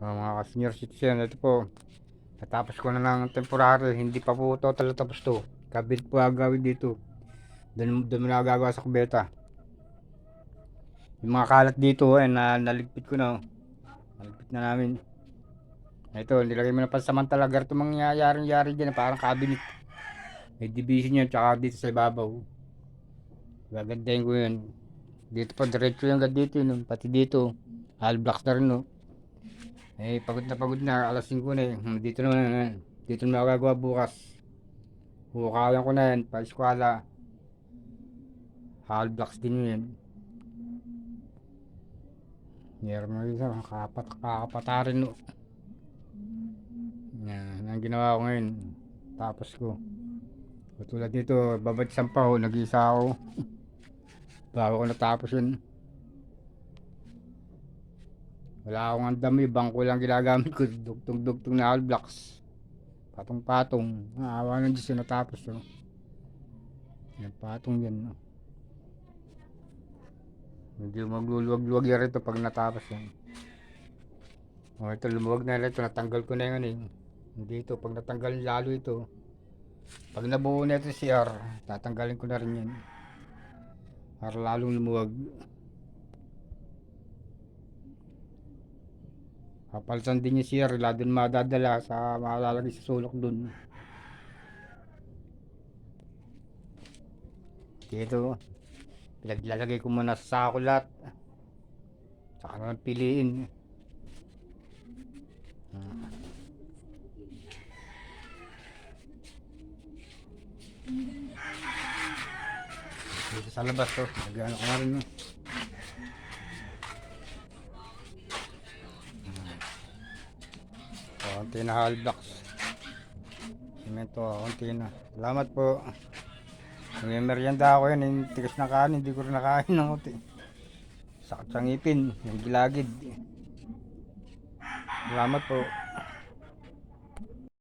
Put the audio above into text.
Oh, mga senior citizen, ito po. Natapos ko na ng temporary, hindi pa po total tapos to. Kabit po agawin dito. Doon doon mo na gagawa sa kubeta. Yung mga kalat dito, eh, na naligpit ko na. oh. Naligpit na namin. Ito, nilagay mo na pansamantala. Ganito mangyayaring-yari dyan, parang cabinet. May division yan, tsaka dito sa ibabaw. Gagandahin ko yun. Dito pa, diretso yung dito, no? pati dito. All blocks na rin, no? Eh, pagod na pagod na, alas 5 na eh. Hmm, Dito naman, dito na ako gagawa bukas. Hukayan ko na yan, pa eskwala. All blocks din yun. Meron mo isa, kakapat, kakapatarin, no? Yan, ang ginawa ko ngayon. Tapos ko. Katulad dito, babad sampaw, nag-isa ako. Bago ko natapos yun. Wala akong ang dami, bangko lang ginagamit ko. Dugtong-dugtong na all blocks. Patong-patong. Naawa ng Diyos natapos. Oh. Yan, patong yan. No? Medyo magluluwag-luwag yan rito pag natapos yan. O ito, lumuwag na ito. Natanggal ko na yun eh. Dito, pag natanggal lalo ito. Pag nabuo na ito si R, tatanggalin ko na rin yan. Para lalong lumuwag. Kapalsan din yung CR, wala din madadala sa malalagay sa sulok dun. Dito, pinaglalagay ko muna sa sako lahat. Saka naman piliin. Ah. Dito sa labas to, nagano ko na rin. no? Konti na hall blocks. Simento, konti na. Salamat po. May merienda ako yun, yung tigas na kanin, hindi ko rin nakain ng konti. Sakit sa ngipin, yung gilagid. Salamat po.